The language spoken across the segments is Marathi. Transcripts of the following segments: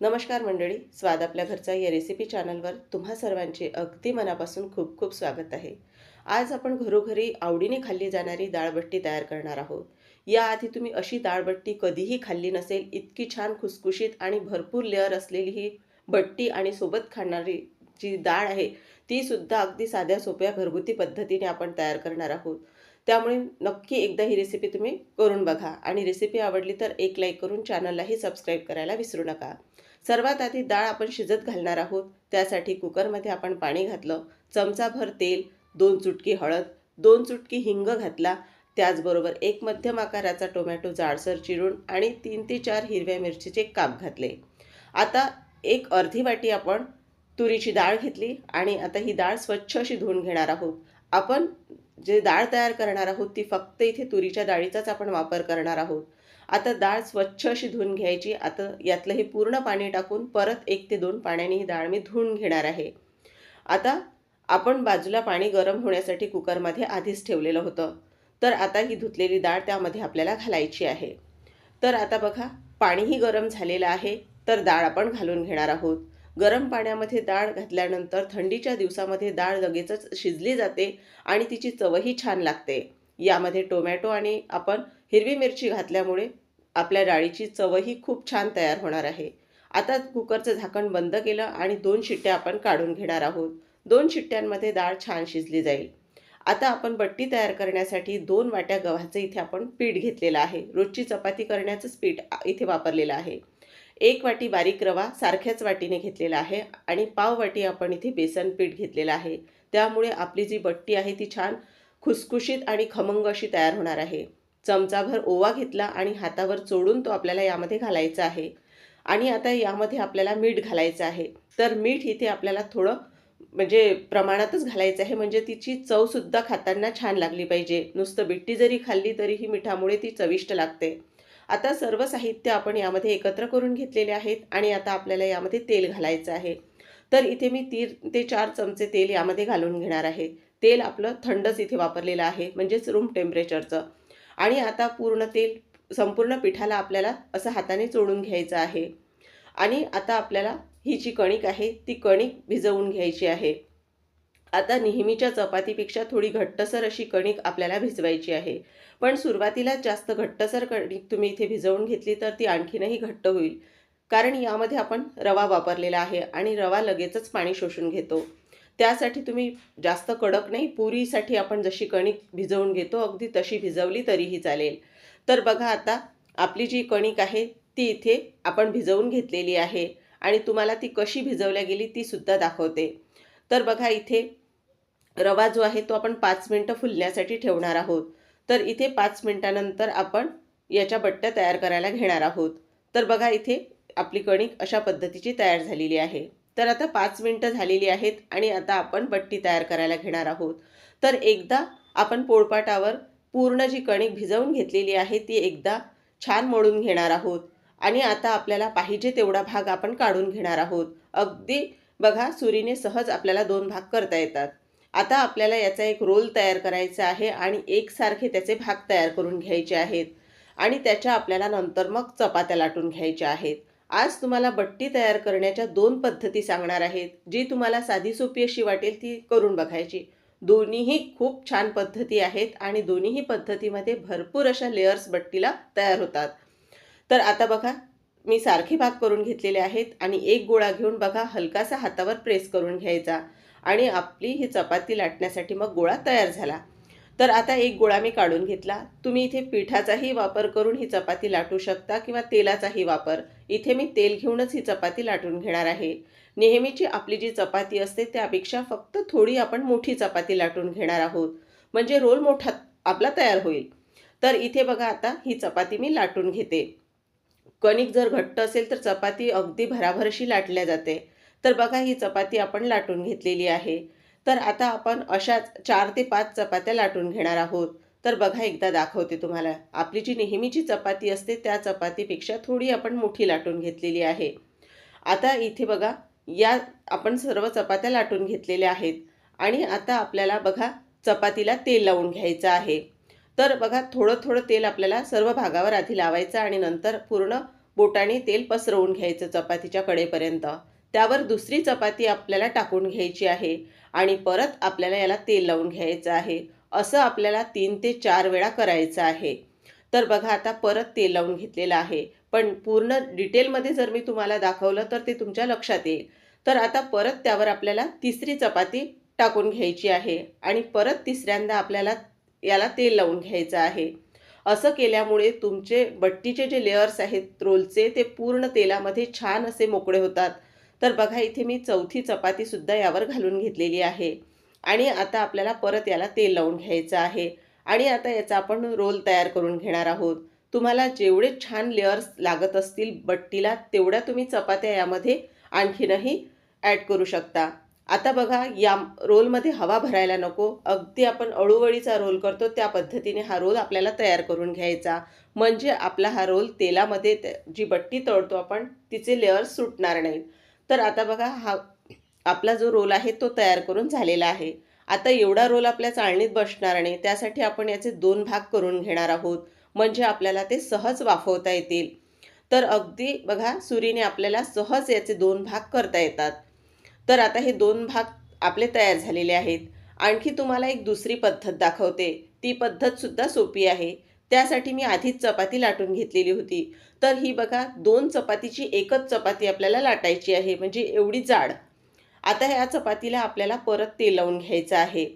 नमस्कार मंडळी स्वाद आपल्या घरचा या रेसिपी चॅनलवर तुम्हा सर्वांचे अगदी मनापासून खूप खूप स्वागत आहे. आज आपण घरोघरी आवडीने खाल्ली जाणारी डाळबट्टी तयार करणार आहोत. याआधी तुम्ही अशी डाळबट्टी कधीही खाल्ली नसेल इतकी छान खुसखुशीत आणि भरपूर लेअर असलेली ही बट्टी आणि सोबत खाणारी जी डाळ आहे ती सुद्धा अगदी साध्या सोप्या घरगुती पद्धतीने आपण तयार करणार आहोत. त्यामुळे नक्की एकदा ही रेसिपी तुम्ही करून बघा. आणि रेसिपी आवडली तर एक लाईक करून चॅनललाही सबस्क्राईब करायला विसरू नका. सर्वात आधी डाळ आपण शिजत घालणार आहोत. त्यासाठी कुकरमध्ये आपण पाणी घातलं. चमचाभर तेल दोन चुटकी हळद दोन चुटकी हिंग घातला. त्याचबरोबर एक मध्यम आकाराचा टोमॅटो जाडसर चिरून आणि तीन ते चार हिरव्या मिरचीचे काप घातले. आता एक अर्धी वाटी आपण तुरीची डाळ घेतली आणि आता ही डाळ स्वच्छ अशी धुवून घेणार आहोत. आपण जे डाळ तयार करणार आहोत ती फक्त इथे तुरीच्या डाळीचाच आपण वापर करणार आहोत. आता डाळ स्वच्छ अशी धुवून घ्यायची. आता यातलं हे पूर्ण पाणी टाकून परत एक ते दोन पाण्याने ही डाळ मी धुवून घेणार आहे. आता आपण बाजूला पाणी गरम होण्यासाठी कुकरमध्ये आधीच ठेवलेलं होतं. तर आता ही धुतलेली डाळ त्यामध्ये आपल्याला घालायची आहे. तर आता बघा पाणीही गरम झालेलं आहे. तर डाळ आपण घालून घेणार आहोत. गरम पाण्यामध्ये डाळ घातल्यानंतर थंडीच्या दिवसामध्ये डाळ लगेचच शिजली जाते आणि तिची चवही छान लागते. यामध्ये टोमॅटो आणि आपण हिरवी मिरची घातल्यामुळे आपल्या डाळीची चवही खूप छान तयार होणार आहे. आता कुकरचं झाकण बंद केलं आणि दोन शिट्ट्या आपण काढून घेणार आहोत. दोन शिट्ट्यांमध्ये डाळ छान शिजली जाईल. आता आपण बट्टी तयार करण्यासाठी दोन वाट्या गव्हाचं इथे आपण पीठ घेतलेलं आहे. रोजची चपाती करण्याचंच पीठ इथे वापरलेलं आहे. एक वाटी बारीक रवा सारख्याच वाटीने घेतलेला आहे आणि पाव वाटी आपण इथे बेसन पीठ घेतलेलं आहे. त्यामुळे आपली जी बट्टी आहे ती छान खुसखुशीत आणि खमंग अशी तयार होणार आहे. चमचाभर ओवा घेतला आणि हातावर चोडून तो आपल्याला यामध्ये घालायचा आहे. आणि आता यामध्ये आपल्याला मीठ घालायचं आहे. तर मीठ इथे आपल्याला थोडं म्हणजे प्रमाणातच घालायचं आहे. म्हणजे तिची चवसुद्धा खाताना छान लागली पाहिजे. नुसतं बिट्टी जरी खाल्ली तरीही मिठामुळे ती चविष्ट लागते. आता सर्व साहित्य आपण यामध्ये एकत्र करून घेतलेले आहेत आणि आता आपल्याला यामध्ये तेल घालायचं आहे. तर इथे मी तीन ते चार चमचे तेल यामध्ये घालून घेणार आहे. तेल आपलं थंडच इथे वापरलेलं आहे म्हणजेच रूम टेम्परेचरचं आणि आता पूर्ण तेल संपूर्ण पिठाला आपल्याला असं हाताने चोडून घ्यायचं आहे. आणि आता आपल्याला ही जी कणिक आहे ती कणिक भिजवून घ्यायची आहे. आता नेहमीच्या चपातीपेक्षा थोडी घट्टसर अशी कणिक आपल्याला भिजवायची आहे. पण सुरुवातीला जास्त घट्टसर कणिक तुम्ही इथे भिजवून घेतली तर ती आणखीनही घट्ट होईल. कारण यामध्ये आपण रवा वापरलेला आहे आणि रवा लगेचच पाणी शोषून घेतो. त्यासाठी तुम्ही जास्त कडक नाही पुरीसाठी आपण जशी कणिक भिजवून घेतो अगदी तशी भिजवली तरीही चालेल. तर बघा आता आपली जी कणिक आहे ती इथे आपण भिजवून घेतलेली आहे आणि तुम्हाला ती कशी भिजवल्या गेली ती सुद्धा दाखवते. तर बघा इथे रवा जो आहे तो आपण पाच मिनटं फुलण्यासाठी ठेवणार आहोत. तर इथे पाच मिनटानंतर आपण याच्या बट्ट्या तयार करायला घेणार आहोत. तर बघा इथे आपली कणिक अशा पद्धतीची तयार झालेली आहे. तर आता पाच मिनटं झालेली आहेत आणि आता आपण बट्टी तयार करायला घेणार आहोत. तर एकदा आपण पोळपाटावर पूर्ण जी कणिक भिजवून घेतलेली आहे ती एकदा छान मळून घेणार आहोत. आणि आता आपल्याला पाहिजे तेवढा भाग आपण काढून घेणार आहोत. अगदी बघा सुरीने सहज आपल्याला दोन भाग करता येतात. आता आपल्याला याचा एक रोल तयार करायचा आहे आणि एकसारखे त्याचे भाग तयार करून घ्यायचे आहेत. आणि त्याच्या आपल्याला नंतर मग चपात्या लाटून घ्यायच्या आहेत. आज तुम्हाला बट्टी तयार करण्याच्या दोन पद्धती सांगणार आहेत. जी तुम्हाला साधी सोपी अशी वाटेल ती करून बघायची. दोन्हीही खूप छान पद्धती आहेत आणि दोन्हीही पद्धतीमध्ये भरपूर अशा लेअर्स बट्टीला तयार होतात. तर आता बघा मी सारखे भाग करून घेतलेले आहेत आणि एक गोळा घेऊन बघा हलकासा हातावर प्रेस करून घ्यायचा. आणि आपली ही चपाती लाटण्यासाठी मग गोळा तयार झाला. तर आता एक गोळा मी काढून घेतला. तुम्ही इथे पिठाचाही वापर करून ही चपाती लाटू शकता किंवा तेलाचाही वापर. इथे मी तेल घेऊनच ही चपाती लाटून घेणार आहे. नेहमीची आपली जी चपाती असते त्यापेक्षा फक्त थोडी आपण मोठी चपाती लाटून घेणार आहोत. म्हणजे रोल मोठा आपला तयार होईल. तर इथे बघा आता ही चपाती मी लाटून घेते. कणिक जर घट्ट असेल तर चपाती अगदी भराभरशी लाटल्या जाते. तर बघा ही चपाती आपण लाटून घेतलेली आहे. तर आता आपण अशाच चार ते पाच चपात्या लाटून घेणार आहोत. तर बघा एकदा दाखवते तुम्हाला. आपली जी नेहमीची चपाती असते त्या चपातीपेक्षा थोडी आपण मोठी लाटून घेतलेली आहे. आता इथे बघा या आपण सर्व चपात्या लाटून घेतलेल्या आहेत. आणि आता आपल्याला बघा चपातीला तेल लावून घ्यायचं आहे. तर बघा थोडं थोडं तेल आपल्याला सर्व भागावर आधी लावायचं आणि नंतर पूर्ण बोटाने तेल पसरवून घ्यायचं चपातीच्या कडेपर्यंत. त्यावर दुसरी चपाती आपल्याला टाकून घ्यायची आहे आणि परत आपल्याला याला तेल लावून घ्यायचं आहे. असं आपल्याला तीन ते चार वेळा करायचं आहे. तर बघा आता परत तेल लावून घेतलेलं आहे. पण पूर्ण डिटेलमध्ये जर मी तुम्हाला दाखवलं तर ते तुमच्या लक्षात येईल. तर आता परत त्यावर आपल्याला तिसरी चपाती टाकून घ्यायची आहे आणि परत तिसऱ्यांदा आपल्याला याला तेल लावून घ्यायचं आहे. असं केल्यामुळे तुमचे बट्टीचे जे लेअर्स आहेत रोलचे ते पूर्ण तेलामध्ये छान असे मोकळे होतात. तर बघा इथे मी चौथी चपातीसुद्धा यावर घालून घेतलेली आहे. आणि आता आपल्याला परत याला तेल लावून घ्यायचं आहे. आणि आता याचा आपण रोल तयार करून घेणार आहोत. तुम्हाला जेवढे छान लेअर्स लागत असतील बट्टीला तेवढ्या तुम्ही चपात्या यामध्ये आणखीनही ॲड करू शकता. आता बघा या रोलमध्ये हवा भरायला नको. अगदी आपण अळूवळीचा रोल करतो त्या पद्धतीने हा रोल आपल्याला तयार करून घ्यायचा. म्हणजे आपला हा रोल तेलामध्ये जी बट्टी तळतो आपण तिचे लेअर्स सुटणार नाहीत. तर आता बघा हा आपला जो रोल आहे तो तयार करून झालेला आहे. आता एवढा रोल आपल्या चाळणीत बसणार नाही त्यासाठी आपण याचे दोन भाग करून घेणार आहोत. म्हणजे आपल्याला ते सहज वाफवता येतील. तर अगदी बघा सुरीने आपल्याला सहज याचे दोन भाग करता येतात. तर आता हे दोन भाग आपले तयार झालेले आहेत. आणखी तुम्हाला एक दुसरी पद्धत दाखवते. ती पद्धतसुद्धा सोपी आहे. त्यासाठी मी आधीच चपाती लाटून घेतलेली होती. तर ही बघा दोन चपातीची एकच चपाती आपल्याला लाटायची आहे म्हणजे एवढी जाड. आता ह्या चपातीला आपल्याला परत तेल लावून घ्यायचं आहे.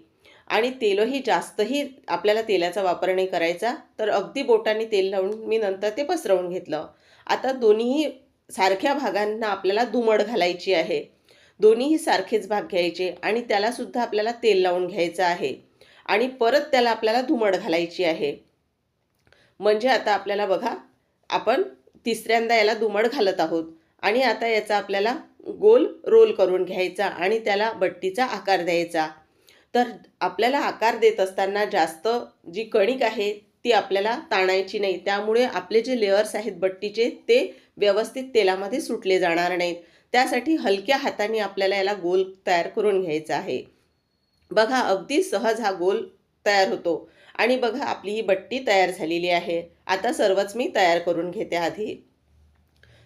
आणि तेलही जास्तही आपल्याला तेलाचा वापर नाही करायचा. तर अगदी बोटाने तेल लावून मी नंतर ते पसरवून घेतलं. आता दोन्हीही सारख्या भागांना आपल्याला दुमड घालायची आहे. दोन्हीही सारखेच भाग घ्यायचे आणि त्यालासुद्धा आपल्याला तेल लावून घ्यायचं आहे. आणि परत त्याला आपल्याला धुमड घालायची आहे. म्हणजे आता आपल्याला बघा आपण तिसऱ्यांदा याला दुमड घालत आहोत आणि आता याचा आपल्याला गोल रोल करून घ्यायचा आणि त्याला बट्टीचा आकार द्यायचा. तर आपल्याला आकार देत असताना जास्त जी कणिक आहे ती आपल्याला ताणायची नाही. त्यामुळे आपले जे लेअर्स आहेत बट्टीचे ते व्यवस्थित तेलामध्ये सुटले जाणार नाहीत. त्यासाठी हलक्या हाताने आपल्याला याला गोल तयार करून घ्यायचा आहे. बघा अगदी सहज हा गोल तयार होतो. आणि बघा आपली ही बट्टी तयार झालेली आहे. आता सर्वच मी तयार करून घेते आधी.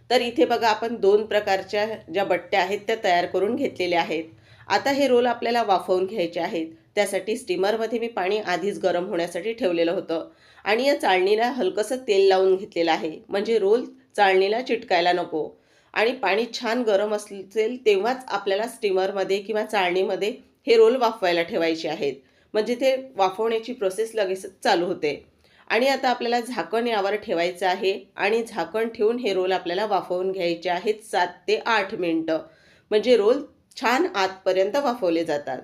तर इथे बघा आपण दोन प्रकारच्या ज्या बट्ट्या आहेत त्या तयार करून घेतलेल्या आहेत. आता हे रोल आपल्याला वाफवून घ्यायचे आहेत. त्यासाठी स्टीमरमध्ये मी पाणी आधीच गरम होण्यासाठी ठेवलेलं होतं. आणि या चाळणीला हलकंसं तेल लावून घेतलेलं आहे. म्हणजे रोल चाळणीला चिटकायला नको. आणि पाणी छान गरम असेल तेव्हाच आपल्याला स्टीमरमध्ये किंवा चाळणीमध्ये हे रोल वाफवायला ठेवायचे आहेत. म्हणजे ते वाफवण्याची प्रोसेस लगेच चालू होते. आणि आता आपल्याला झाकण यावर ठेवायचं आहे आणि झाकण ठेवून हे रोल आपल्याला वाफवून घ्यायचे आहेत सात ते आठ मिनटं. म्हणजे रोल छान आतपर्यंत वाफवले जातात.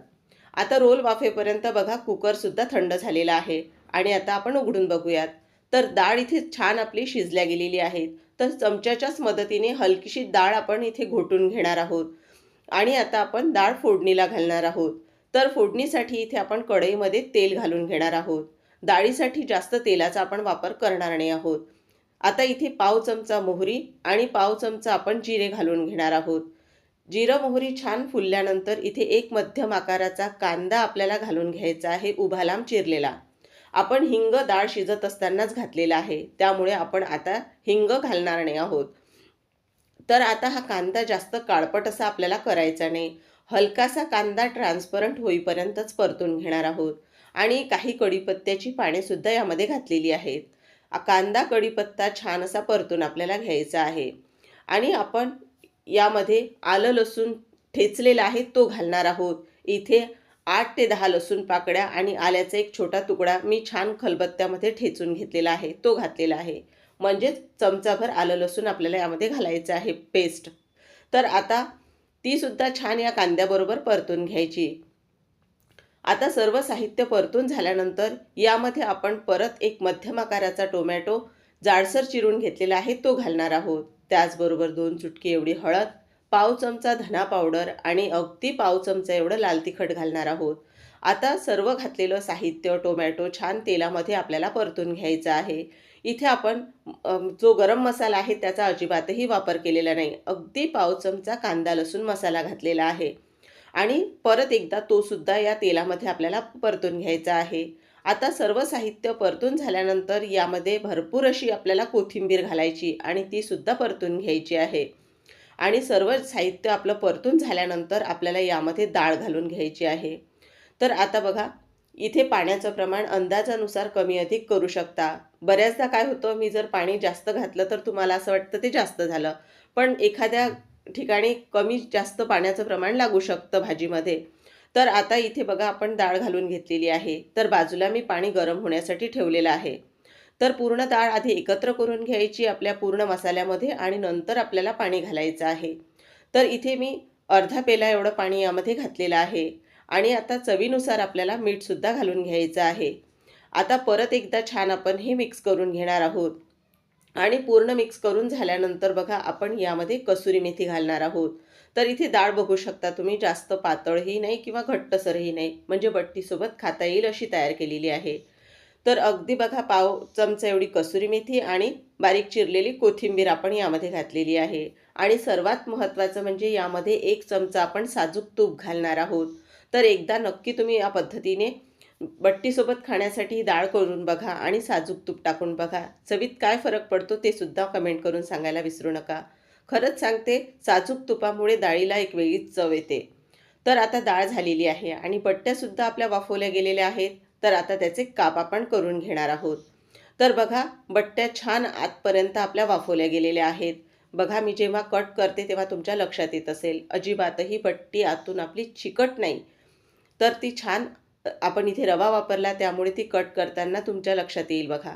आता रोल वाफेपर्यंत बघा कुकरसुद्धा थंड झालेला आहे. आणि आता आपण उघडून बघूयात. तर डाळ इथे छान आपली शिजल्या गेलेली आहे तर चमच्याच्याच मदतीने हलकीशी डाळ आपण इथे घोटून घेणार आहोत. आणि आता आपण डाळ फोडणीला घालणार आहोत. तर फोडणीसाठी इथे आपण कढईमध्ये तेल घालून घेणार आहोत. डाळीसाठी जास्त तेलाचा आपण वापर करणार नाही आहोत. आता इथे पाव चमचा मोहरी आणि पाव चमचा आपण जिरे घालून घेणार आहोत. जिरं मोहरी छान फुलल्यानंतर इथे एक मध्यम आकाराचा कांदा आपल्याला घालून घ्यायचा आहे उभा लांब चिरलेला. आपण हिंग डाळ शिजत असतानाच घातलेला आहे. त्यामुळे आपण आता हिंग घालणार नाही आहोत. तर आता हा कांदा जास्त काळपट असा आपल्याला करायचा नाही. हलकासा कांदा ट्रान्सपरंट होईपर्यंतच परतून घेणार आहोत. आणि काही कढीपत्त्याची पानेसुद्धा यामध्ये घातलेली आहेत. कांदा कढीपत्ता छान असा परतून आपल्याला घ्यायचा आहे. आणि आपण यामध्ये आलं लसूण ठेचलेला आहे तो घालणार आहोत. इथे आठ ते दहा लसूण पाकळ्या आणि आल्याचा एक छोटा तुकडा मी छान खलबत्त्यामध्ये ठेचून घेतलेला आहे तो घातलेला आहे. म्हणजेच चमचाभर आलं लसूण आपल्याला यामध्ये घालायचं आहे पेस्ट तर आता ती सुद्धा छान या कांद्याबरोबर परतून घ्यायची. आता सर्व साहित्य परतून झाल्यानंतर यामध्ये आपण परत एक मध्यम आकाराचा टोमॅटो जाडसर चिरून घेतलेला आहे तो घालणार आहोत. त्याचबरोबर दोन चुटकी एवढी हळद पाव चमचा धना पावडर आणि अगदी पाव चमचा एवढं लाल तिखट घालणार आहोत. आता सर्व घातलेलं साहित्य टोमॅटो छान तेलामध्ये आपल्याला परतून घ्यायचं आहे. इथे आपण जो गरम मसाला आहे त्याचा अजिबातही वापर केलेला नाही. अगदी पाव चमचा कांदा लसूण मसाला घातलेला आहे. आणि परत एकदा तो सुद्धा या तेलामध्ये आपल्याला परतून घ्यायचा आहे. आता सर्व साहित्य परतून झाल्यानंतर यामध्ये भरपूर अशी आपल्याला कोथिंबीर घालायची आणि ती सुद्धा परतून घ्यायची आहे. आणि सर्व साहित्य आपलं परतून झाल्यानंतर आपल्याला यामध्ये डाळ घालून घ्यायची आहे. तर आता बघा इथे पाण्याचं प्रमाण अंदाजानुसार कमी अधिक करू शकता. बऱ्याचदा काय होतं मी जर पाणी जास्त घातलं तर तुम्हाला असं वाटतं ते जास्त झालं. पण एखाद्या ठिकाणी कमी जास्त पाण्याचं प्रमाण लागू शकतं भाजीमध्ये. तर आता इथे बघा आपण डाळ घालून घेतलेली आहे. तर बाजूला मी पाणी गरम होण्यासाठी ठेवलेलं आहे. तर पूर्ण डाळ आधी एकत्र करून घ्यायची आपल्या पूर्ण मसाल्यामध्ये आणि नंतर आपल्याला पाणी घालायचं आहे. तर इथे मी अर्धा पेला एवढं पाणी यामध्ये घातलेलं आहे. आणि आता चवीनुसार आपल्याला मीठसुद्धा घालून घ्यायचं आहे. आता परत एकदा छान आपण हे मिक्स करून घेणार आहोत. आणि पूर्ण मिक्स करून झाल्यानंतर बघा आपण यामध्ये कसुरी मेथी घालणार आहोत. तर इथे डाळ बघू शकता तुम्ही जास्त पातळही नाही किंवा घट्टसरही नाही. म्हणजे बट्टीसोबत खाता येईल अशी तयार केलेली आहे. तर अगदी बघा पाव चमचा एवढी कसुरी मेथी आणि बारीक चिरलेली कोथिंबीर आपण यामध्ये घातलेली आहे. आणि सर्वात महत्त्वाचं म्हणजे यामध्ये एक चमचा आपण साजूक तूप घालणार आहोत. तर एकदा नक्की तुम्ही या पद्धतीने बट्टीसोबत खाण्यासाठी डाळ करून बघा आणि साजूक तूप टाकून बघा. चवीत काय फरक पडतो ते सुद्धा कमेंट करून सांगायला विसरू नका. खरंच सांगते साजूक तुपामुळे डाळीला एक वेगळीच चव येते. तर आता डाळ झालेली आहे आणि बट्ट्यासुद्धा आपल्या वाफवल्या गेलेल्या आहेत. तर आता त्याचे काप आपण करून घेणार आहोत. तर बघा बट्ट्या छान आतपर्यंत आपल्या वाफवल्या गेलेल्या आहेत. बघा मी जेव्हा कट करते तेव्हा तुमच्या लक्षात येत असेल. अजिबातही बट्टी आतून आपली चिकट नाही. तर ती छान आपण इथे रवा वापरला त्यामुळे ती कट करताना तुमच्या लक्षात येईल बघा.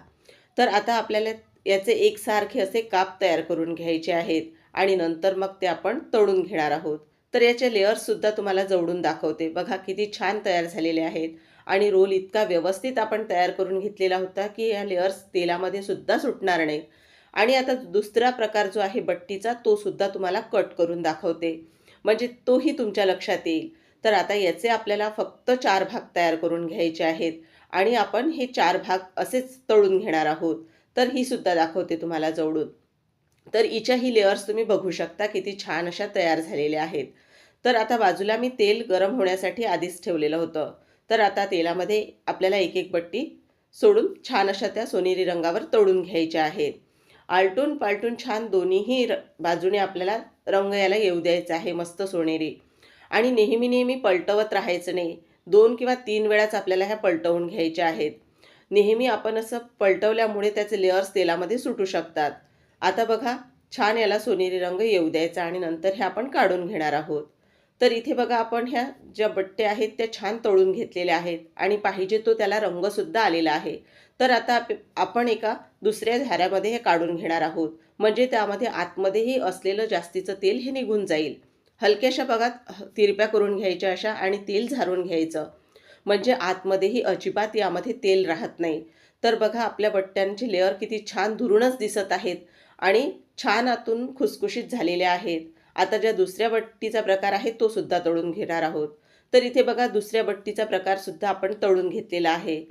तर आता आपल्याला याचे एकसारखे असे काप तयार करून घ्यायचे आहेत आणि नंतर मग ते आपण तळून घेणार आहोत. तर याचे लेअर्ससुद्धा तुम्हाला जवळून दाखवते. बघा किती छान तयार झालेले आहेत आणि रोल इतका व्यवस्थित आपण तयार करून घेतलेला होता की या लेअर्स तेलामध्ये सुद्धा सुटणार नाही. आणि आता दुसरा प्रकार जो आहे बट्टीचा तो सुद्धा तुम्हाला कट करून दाखवते. म्हणजे तोही तुमच्या लक्षात येईल. तर आता याचे आपल्याला फक्त चार भाग तयार करून घ्यायचे आहेत. आणि आपण हे चार भाग असेच तळून घेणार आहोत. तर ही सुद्धा दाखवते तुम्हाला जवळून. तर हिच्याही लेअर्स तुम्ही बघू शकता किती छान अशा तयार झालेल्या आहेत. तर आता बाजूला मी तेल गरम होण्यासाठी आधीच ठेवलेलं होतं. तर आता तेलामध्ये आपल्याला एक एक बट्टी सोडून छान अशा त्या सोनेरी रंगावर तळून घ्यायच्या आहेत. आलटून पालटून छान दोन्हीही र बाजूने आपल्याला रंग याला येऊ द्यायचा आहे. मस्त सोनेरी. आणि नेहमी नेहमी पलटवत राहायचं नाही. दोन किंवा तीन वेळाच आपल्याला ह्या पलटवून घ्यायच्या आहेत. नेहमी आपण असं पलटवल्यामुळे त्याचे लेअर्स तेलामध्ये सुटू शकतात. आता बघा छान याला सोनेरी रंग येऊ द्यायचा आणि नंतर हे आपण काढून घेणार आहोत. तर इथे बघा आपण ह्या ज्या बट्टे आहेत त्या छान तळून घेतलेल्या आहेत आणि पाहिजे तो त्याला रंगसुद्धा आलेला आहे. तर आता आपण एका दुसऱ्या झाऱ्यामध्ये हे काढून घेणार आहोत. म्हणजे त्यामध्ये आतमध्येही असलेलं जास्तीचं तेल हे निघून जाईल. हलक्याशा बघात तिरप्या करून घ्यायच्या अशा आणि तेल झारून घ्यायचं. म्हणजे आतमध्येही अजिबात यामध्ये तेल राहत नाही. तर बघा आपल्या बट्ट्यांची लेअर किती छान धुरूनच दिसत आहेत आणि छान आतून खुसखुशीत झालेल्या आहेत. आता ज्या दुसऱ्या बट्टीचा प्रकार आहे तो सुद्धा तळून घेणार आहोत. तर इथे बघा दुसऱ्या बट्टीचा प्रकारसुद्धा आपण तळून घेतलेला आहे.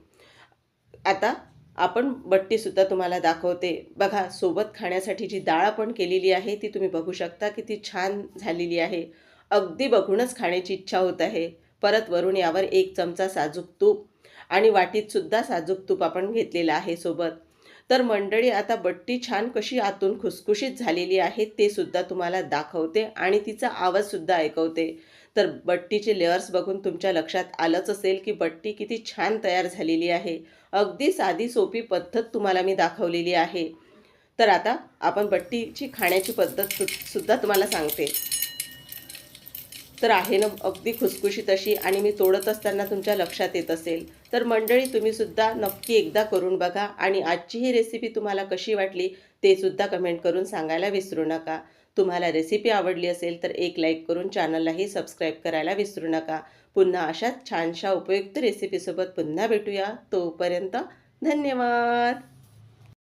आता आपण बट्टीसुद्धा तुम्हाला दाखवते. बघा सोबत खाण्यासाठी जी डाळ आपण केलेली आहे ती तुम्ही बघू शकता किती छान झालेली आहे. अगदी बघूनच खाण्याची इच्छा होत आहे. परत वरून यावर एक चमचा साजूक तूप आणि वाटीतसुद्धा साजूक तूप आपण घेतलेलं आहे सोबत. तर मंडळी आता बट्टी छान कशी आतून खुसखुशीत झालेली आहे ते सुद्धा तुम्हाला दाखवते आणि तिचा आवाजसुद्धा ऐकवते. तर बट्टीचे लेअर्स बघून तुमच्या लक्षात आलंच असेल की बट्टी किती छान तयार झालेली आहे. अगदी साधी सोपी पद्धत तुम्हाला मी दाखवलेली आहे. तर आता आपण बट्टीची खाण्याची पद्धत सुद्धा तुम्हाला सांगते. तर आहे ना अगदी खुसखुशीत अशी आणि मी तोडत असताना तुमच्या लक्षात येत असेल. तर मंडळी तुम्हीसुद्धा नक्की एकदा करून बघा आणि आजची ही रेसिपी तुम्हाला कशी वाटली ते सुद्धा कमेंट करून सांगायला विसरू नका. तुम्हाला रेसिपी आवडली असेल तर एक लाईक करून चॅनललाही सबस्क्राईब करायला विसरू नका. पुन्हा अशाच छानशा उपयुक्त रेसिपीसोबत पुन्हा भेटूया. तोपर्यंत धन्यवाद!